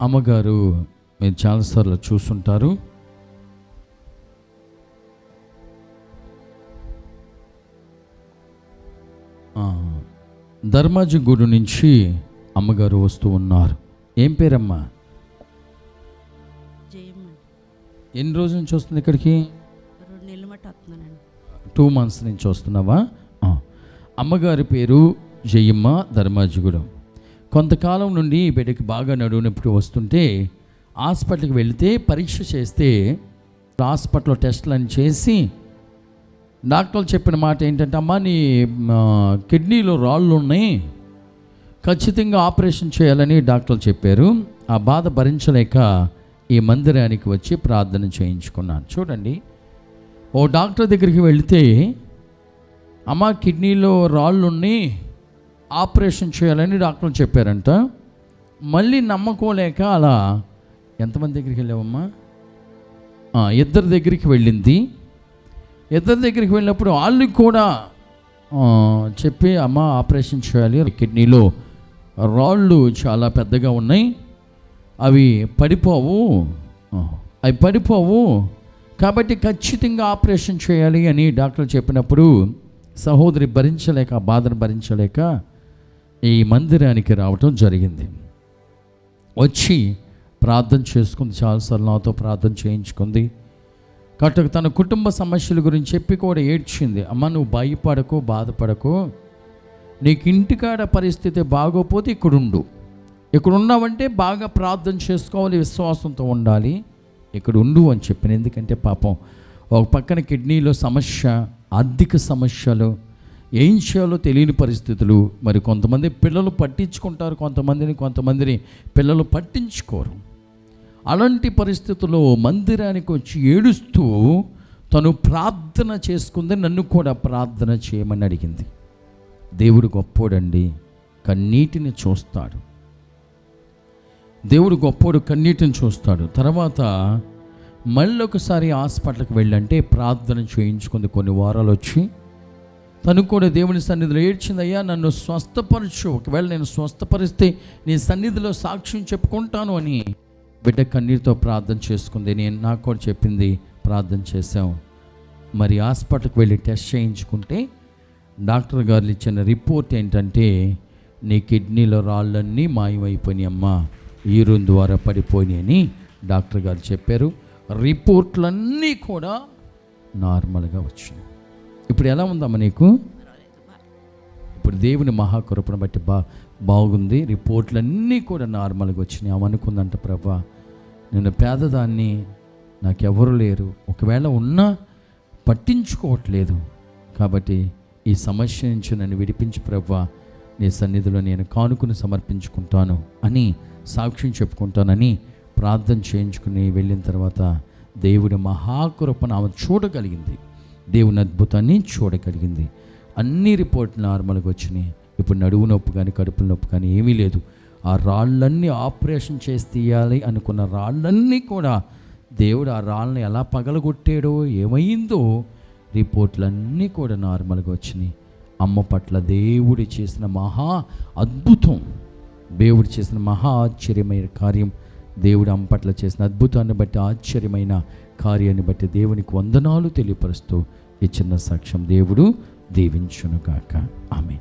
అమ్మగారు మీరు చాలాసార్లు చూస్తుంటారు ధర్మాజిగూడు నుంచి అమ్మగారు వస్తూ ఉన్నారు. ఏం పేరమ్మా? ఎన్ని రోజుల నుంచి వస్తుంది ఇక్కడికి? టూ మంత్స్ నుంచి వస్తున్నావా. అమ్మగారి పేరు జయమ్మ ధర్మాజిగూడెం కొంతకాలం నుండి బిడ్డకి బాగా నడువునప్పుడు వస్తుంటే హాస్పిటల్కి వెళితే పరీక్ష చేస్తే హాస్పిటల్లో టెస్ట్లను చేసి డాక్టర్లు చెప్పిన మాట ఏంటంటే అమ్మా నీ కిడ్నీలో రాళ్ళు ఉన్నాయి. ఖచ్చితంగా ఆపరేషన్ చేయాలని డాక్టర్లు చెప్పారు. ఆ బాధ భరించలేక ఈ మందిరానికి వచ్చి ప్రార్థన చేయించుకున్నాను. చూడండి. ఓ డాక్టర్ దగ్గరికి వెళితే అమ్మ కిడ్నీలో రాళ్ళు ఉన్నాయి. ఆపరేషన్ చేయాలని డాక్టర్లు చెప్పారంట. మళ్ళీ నమ్మకోలేక అలా ఎంతమంది దగ్గరికి వెళ్ళావమ్మా? ఇద్దరి దగ్గరికి వెళ్ళింది. ఇద్దరి దగ్గరికి వెళ్ళినప్పుడు వాళ్ళు కూడా చెప్పి అమ్మ ఆపరేషన్ చేయాలి కిడ్నీలో రాళ్ళు చాలా పెద్దగా ఉన్నాయి. అవి పడిపోవు. అవి పడిపోవు. కాబట్టి ఖచ్చితంగా ఆపరేషన్ చేయాలి అని డాక్టర్ చెప్పినప్పుడు సహోదరి భరించలేక ఆ బాధను భరించలేక ఈ మందిరానికి రావటం జరిగింది. వచ్చి ప్రార్థన చేసుకుంది. చాలాసార్లు నాతో ప్రార్థన చేయించుకుంది. కట్టుకు తన కుటుంబ సమస్యల గురించి చెప్పి కూడా ఏడ్చింది. అమ్మ నువ్వు భయపడకు బాధపడకు. నీకు ఇంటికాడ పరిస్థితి బాగోపోతే ఇక్కడ ఉండు ఇక్కడ ఉన్నావంటే బాగా ప్రార్థన చేసుకోవాలి విశ్వాసంతో ఉండాలి. ఇక్కడ ఉండు అని చెప్పిన. ఎందుకంటే పాపం ఒక పక్కన కిడ్నీలో సమస్య ఆర్థిక సమస్యలు ఏం చేయాలో తెలియని పరిస్థితులు మరి కొంతమంది పిల్లలు పట్టించుకుంటారు కొంతమందిని కొంతమందిని పిల్లలు పట్టించుకోరు. అలాంటి పరిస్థితుల్లో మందిరానికి వచ్చి ఏడుస్తూ తను ప్రార్థన చేసుకుంది నన్ను కూడా ప్రార్థన చేయమని అడిగింది. దేవుడు గొప్పోడండి కన్నీటిని చూస్తాడు. దేవుడు గొప్పోడు కన్నీటిని చూస్తాడు. తర్వాత మళ్ళీ ఒకసారి హాస్పిటల్కి వెళ్ళంటే ప్రార్థన చేయించుకుంది కొన్ని వారాలు వచ్చి తను కూడా దేవుని సన్నిధిలో ఏడ్చిందయ్యా నన్ను స్వస్థపరచు. ఒకవేళ నేను స్వస్థపరిస్తే నీ సన్నిధిలో సాక్ష్యం చెప్పుకుంటాను అని బిడ్డ కన్నీరుతో ప్రార్థన చేసుకుంది. నేను నాకు కూడా చెప్పింది ప్రార్థన చేశాం మరి హాస్పిటల్కి వెళ్ళి టెస్ట్ చేయించుకుంటే డాక్టర్ గారు ఇచ్చిన రిపోర్ట్ ఏంటంటే నీ కిడ్నీలో రాళ్ళన్నీ మాయమైపోయినాయి అమ్మా. యూరిన్ ద్వారా పడిపోయినాయి అని డాక్టర్ గారు చెప్పారు. రిపోర్ట్లన్నీ కూడా నార్మల్గా వచ్చినాయి. ఇప్పుడు ఎలా ఉందమ్మా నీకు? ఇప్పుడు దేవుని మహాకృపను బట్టి బా బాగుంది. రిపోర్ట్లన్నీ కూడా నార్మల్గా వచ్చినాయి. అవనుకుందంట ప్రభా నేను పేదదాన్ని నాకెవరు లేరు. ఒకవేళ ఉన్నా పట్టించుకోవట్లేదు. కాబట్టి ఈ సమస్య నుంచి నన్ను విడిపించి ప్రభా. నీ సన్నిధిలో నేను కానుకను సమర్పించుకుంటాను అని సాక్ష్యం చెప్పుకుంటానని ప్రార్థన చేయించుకుని వెళ్ళిన తర్వాత దేవుడి మహాకృపను ఆమె చూడగలిగింది. దేవుని అద్భుతాన్ని చూడగలిగింది. అన్ని రిపోర్ట్లు నార్మల్గా వచ్చినాయి. ఇప్పుడు నడువు నొప్పి కానీ కడుపు నొప్పి కానీ ఏమీ లేదు. ఆ రాళ్ళన్నీ ఆపరేషన్ చేసి తీయాలి అనుకున్న రాళ్ళన్నీ కూడా దేవుడు ఆ రాళ్ళని ఎలా పగలగొట్టాడో ఏమైందో రిపోర్ట్లన్నీ కూడా నార్మల్గా వచ్చినాయి. అమ్మ పట్ల దేవుడు చేసిన మహా అద్భుతం దేవుడు చేసిన మహా ఆశ్చర్యమైన కార్యం దేవుడు అమ్మ పట్ల చేసిన అద్భుతాన్ని బట్టి ఆశ్చర్యమైన కార్యాన్ని బట్టి దేవునికి వందనాలు తెలియపరుస్తూ ఈ చిన్న సాక్ష్యం దేవుడు దీవించునుగాక. ఆమె